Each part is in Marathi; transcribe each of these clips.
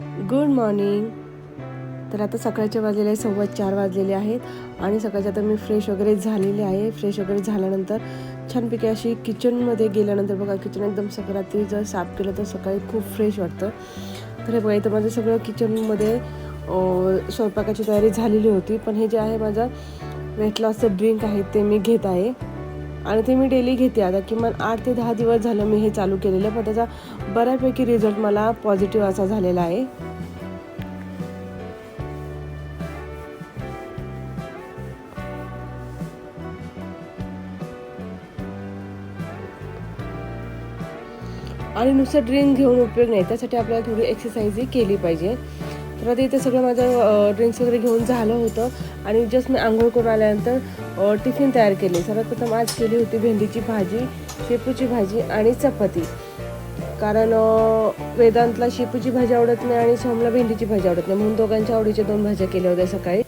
गुड मॉर्निंग तर आता सकाळचे वाजलेले आहे सव्वा चार वाजलेले आहेत आणि सकाळच्या आता मी फ्रेश वगैरे झालेले आहे. फ्रेश वगैरे झाल्यानंतर छानपैकी अशी किचनमध्ये गेल्यानंतर बघा किचन एकदम सकाळी जर साफ केलं तर सकाळी खूप फ्रेश वाटतं. तर हे बघा इथं माझं सगळं किचनमध्ये स्वयंपाकाची तयारी झालेली होती. पण हे जे आहे माझं वेट लॉसचं ड्रिंक आहे ते मी घेत आहे. आणि ते मी डेली घेते. आता किमान आठ ते दहा दिवस झालं मी हे चालू केलेलं पण त्याचा बऱ्यापैकी रिझल्ट मला पॉझिटिव्ह असा झालेला आहे. आणि नुसतं ड्रिंक घेऊन उपयोग नाही त्यासाठी आपल्याला थोडी एक्सरसाइजही केली पाहिजे. तर आता इथे सगळं माझं ड्रिंक्स वगैरे घेऊन झालं होतं. आणि जस्ट मी आंघोळ करून आल्यानंतर टिफिन तयार केले. सर्वात प्रथम आज केली होती भेंडीची भाजी शेपूची भाजी आणि चपाती. कारण वेदांतला शेपूची भाजी आवडत नाही आणि सोमला भेंडीची भाजी आवडत नाही. म्हणून दोघांच्या आवडीच्या दोन भाज्या केल्या होत्या सकाळी.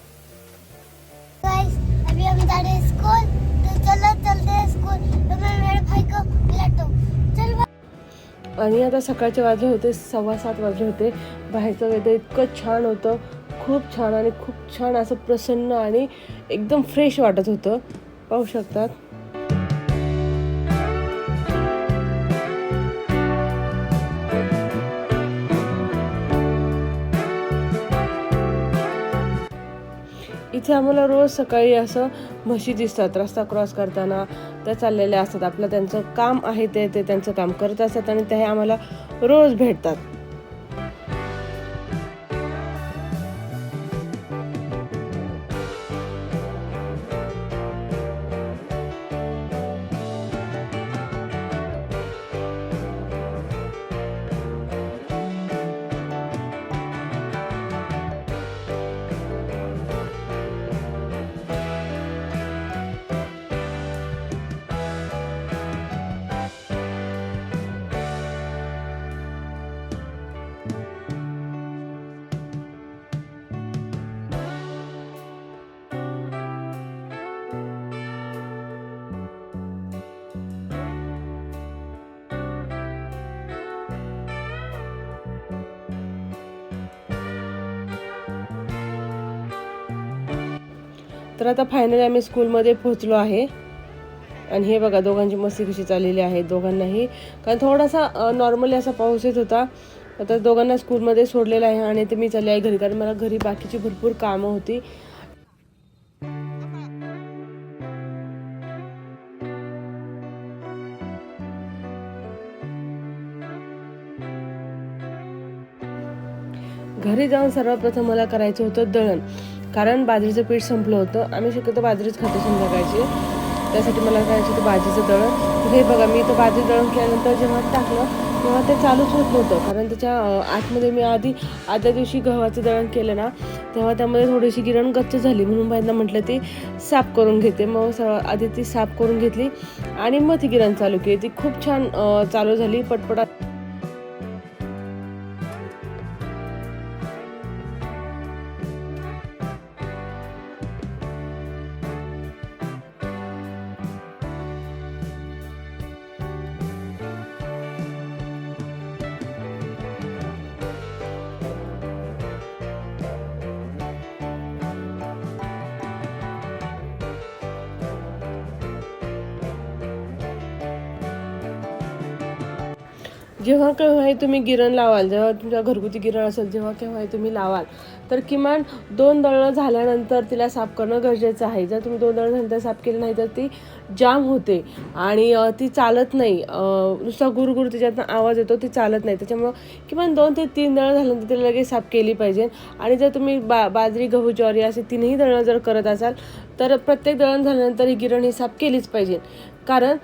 गाइस अभी हम जा रहे स्कूल तो चलो चलते स्कूल तो मैं मेरे भाई को बुलाता चल भाई. आणि आता सकाळचे वाजले होते सव्वा सात वाजले होते. बाहेरचं वेदर इतकं छान होतं. खूप छान आणि खूप छान असं प्रसन्न आणि एकदम फ्रेश वाटत होतं. पाहू शकतात. इथे आम्हाला रोज सकाळी असं म्हशी दिसतात रस्ता क्रॉस करताना. त्या चाललेल्या असतात. आपलं त्यांचं काम आहे ते ते त्यांचं काम करत असतात आणि ते आम्हाला रोज भेटतात. तर आता फायनली आम्ही स्कूलमध्ये पोहोचलो आहे. आणि हे बघा दोघांची मस्ती कशी चाललेली आहे दोघांनाही. कारण थोडासा नॉर्मली असा पाऊस येत होता. आता दोघांना स्कूलमध्ये सोडलेलं आहे आणि ते मी चालले आहे घरी. कारण मला घरी बाकीची भरपूर कामं होती. घरी जाऊन सर्वप्रथम मला करायचं होतं दळण. कारण बाजरीचं पीठ संपलं होतं. आम्ही शक्यतो बाजरीच खातो संध्याकाळची. त्यासाठी मला करायचं होतं बाजरीचं दळण. हे बघा मी तर बाजरी दळण केल्यानंतर जेव्हा टाकलं तेव्हा ते चालूच होत नव्हतं. कारण त्याच्या आतमध्ये मी आधी आदल्या दिवशी गव्हाचं दळण केलं ना तेव्हा त्यामध्ये थोडीशी गिरण गच्च झाली. म्हणून बाईंना म्हटलं ती साफ करून घेते. मग स आधी ती साफ करून घेतली आणि मग ती गिरण चालू केली. ती खूप छान चालू झाली. पटपटात जेव्हा केव्हाही तुम्ही गिरण लावाल जेव्हा तुमच्या घरगुती गिरण असेल जेव्हा केव्हाही तुम्ही लावाल तर किमान दोन दळणं झाल्यानंतर तिला साफ करणं गरजेचं आहे. जर तुम्ही दोन दळणं झाल्यानंतर साफ केलं नाही तर ती जाम होते आणि ती चालत नाही. नुसता गुरगुर तिच्यातनं आवाज येतो ती चालत नाही. त्याच्यामुळं किमान दोन ते तीन दळणं झाल्यानंतर तिला लगेच साफ केली पाहिजे. आणि जर तुम्ही बा बाजरी गहू ज्वारी असे तीनही दळणं जर करत असाल तर प्रत्येक दळण झाल्यानंतर ही गिरण ही साफ केलीच पाहिजे. कारण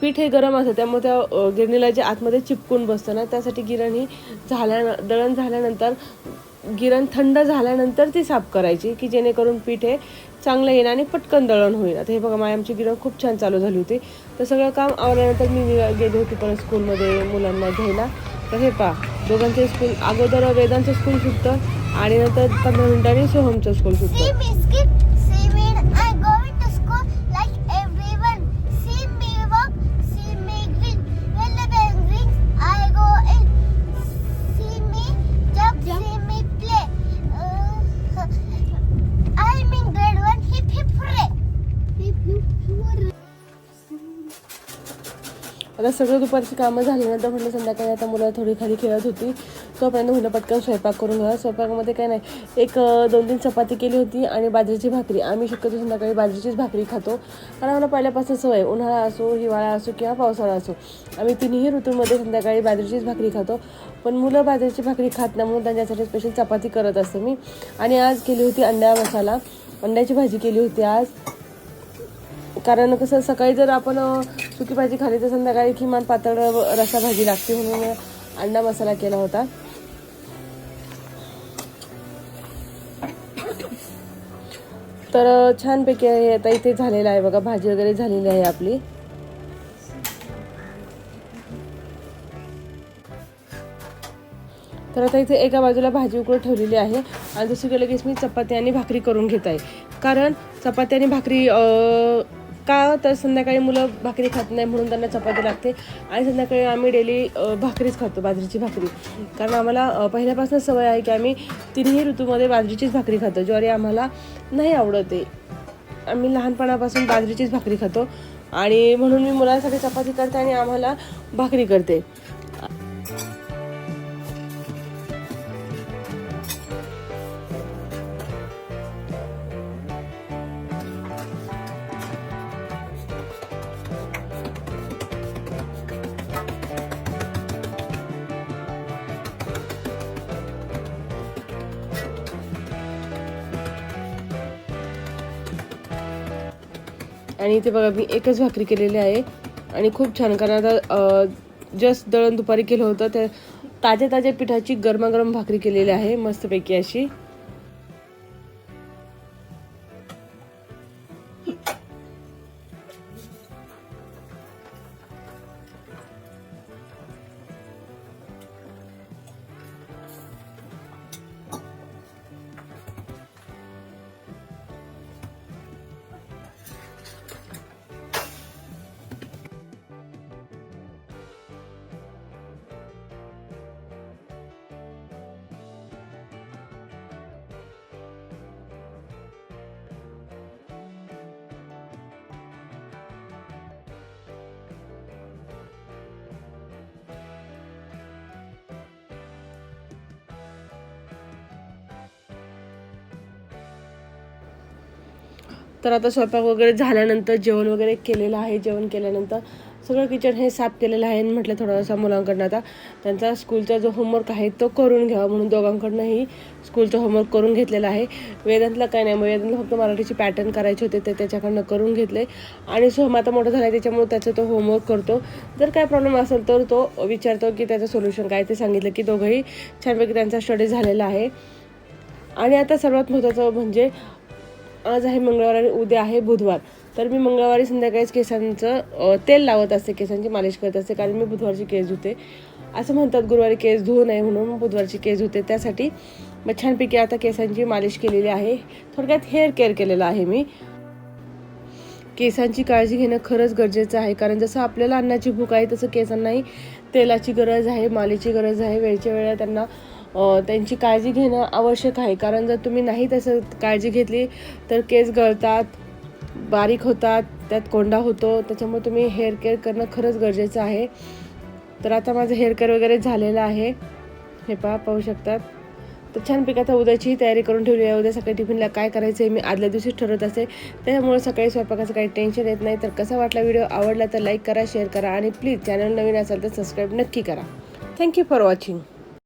पीठ हे गरम असतं त्यामुळे त्या गिरणीला जे आतमध्ये चिपकून बसतं ना त्यासाठी गिरण ही झाल्या दळण झाल्यानंतर गिरण थंड झाल्यानंतर ती साफ करायची की जेणेकरून पीठ हे चांगलं येईल आणि पटकन दळण होईल. आता हे बघा माय आमची गिरण खूप छान चालू झाली होती. तर सगळं काम आवरल्यानंतर मी गेले होते परत स्कूलमध्ये मुलांना घ्यायला. तर हे पहा दोघांचे स्कूल अगोदर वेदांचं स्कूल सुटतं आणि नंतर पंधरा मिनिटांनी सोहमचं स्कूल सुटतं. सगळं दुपारची कामं झाल्यानंतर म्हटलं संध्याकाळी आता मुलं थोडी खाली खेळत होती. तोपर्यंत म्हटलं पटकन स्वयंपाक करून घ्या स्वयंपाकामध्ये काय नाही एक दोन तीन चपाती केली होती आणि बाजरीची भाकरी. आम्ही शक्यतो संध्याकाळी बाजरीचीच भाकरी खातो. कारण आम्हाला पहिल्यापासून सवय उन्हाळा असो हिवाळा असो किंवा पावसाळा असो आम्ही तिन्ही ऋतूमध्ये संध्याकाळी बाजरीचीच भाकरी खातो. पण मुलं बाजरीची भाकरी खात नाही म्हणून त्यांच्यासाठी स्पेशल चपाती करत असते मी. आणि आज केली होती अंडा मसाला. अंड्याची भाजी केली होती आज. कारण कसं सकाळी जर आपण सुकी भाजी खाली तर संध्याकाळी किमान पातळ रसा भाजी लागते म्हणून अंडा मसाला केला होता. तर छानपैकी आहे आता इथे झालेलं आहे बघा भाजी वगैरे झालेली आहे आपली. तर आता इथे एका बाजूला भाजी उकळत ठेवलेली आहे आणि दुसरीकडे लगेच मी चपाती आणि भाकरी करून घेत आहे. कारण चपाती आणि भाकरी का तर संध्याकाळी मुलं भाकरी खात नाही म्हणून त्यांना चपाती लागते. आणि संध्याकाळी आम्ही डेली भाकरीच खातो बाजरीची भाकरी. कारण आम्हाला पहिल्यापासून सवय आहे की आम्ही तिन्ही ऋतूमध्ये बाजरीचीच भाकरी खातो. ज्वारी आम्हाला नाही आवडत आम्ही लहानपणापासून बाजरीचीच भाकरी खातो. आणि म्हणून मी मुलांसाठी चपाती करते आणि आम्हाला भाकरी करते. आणि इथे बघा मी एकच भाकरी केलेली आहे. आणि खूप छान कारण आता जस्ट दळण दुपारी केलं होतं तर ताज्या ताज्या पिठाची गरमागरम भाकरी केलेली आहे मस्तपैकी अशी. तर आता स्वयंपाक वगैरे झाल्यानंतर जेवण वगैरे केलेलं आहे जेवण केल्यानंतर सगळं किचन हे साफ केलेलं आहे. आणि म्हटलं थोडासा मुलांकडनं आता त्यांचा स्कूलचा जो होमवर्क आहे तो करून घ्यावा म्हणून दोघांकडनंही स्कूलचा होमवर्क करून घेतलेला आहे. वेदांतला काय नाही मग वेदांतला फक्त मराठीचे पॅटर्न करायचे होते ते त्याच्याकडनं करून घेतले. आणि सोहम आता मोठा झाला आहे त्याच्यामुळे त्याचा तो होमवर्क करतो. जर काय प्रॉब्लेम असेल तर तो विचारतो की त्याचं सोल्युशन काय ते सांगितलं की दोघंही छानपैकी त्यांचा स्टडी झालेला आहे. आणि आता सर्वात महत्त्वाचं म्हणजे आज आहे मंगळवार आणि उद्या आहे बुधवार. तर मी मंगळवारी संध्याकाळीच केसांचं तेल लावत असते केसांची मालिश करत असते कारण मी बुधवारची केस धुते. असं म्हणतात गुरुवारी केस धुवू नये म्हणून बुधवारची केस धुते. त्यासाठी मग छानपैकी आता केसांची मालिश केलेली आहे. थोडक्यात हेअर केअर केलेलं आहे मी. केसांची काळजी घेणं खरंच गरजेचं आहे. कारण जसं आपल्याला अन्नाची भूक आहे तसं केसांनाही तेलाची गरज आहे मालीची गरज आहे वेळच्या वेळा त्यांना त्यांची काळजी घेणं आवश्यक आहे. कारण जर तुम्ही नाही तसं काळजी घेतली तर केस गळतात बारीक होतात त्यात कोंडा होतो. त्याच्यामुळे तुम्ही हेअर केअर करणं खरंच गरजेचं आहे. तर आता माझं हेअर केअर वगैरे झालेलं आहे. हे पहा पाहू शकतात. तर छानपैकी आता उद्याचीही तयारी करून ठेवली आहे. उद्या सकाळी टिफिनला काय करायचं आहे मी आदल्या दिवशीच ठरवत असते त्यामुळे सकाळी स्वयंपाकाचं काही टेन्शन येत नाही. तर कसा वाटला व्हिडिओ आवडला तर लाईक करा शेअर करा आणि प्लीज चॅनल नवीन असेल तर सबस्क्राईब नक्की करा. Thank you for watching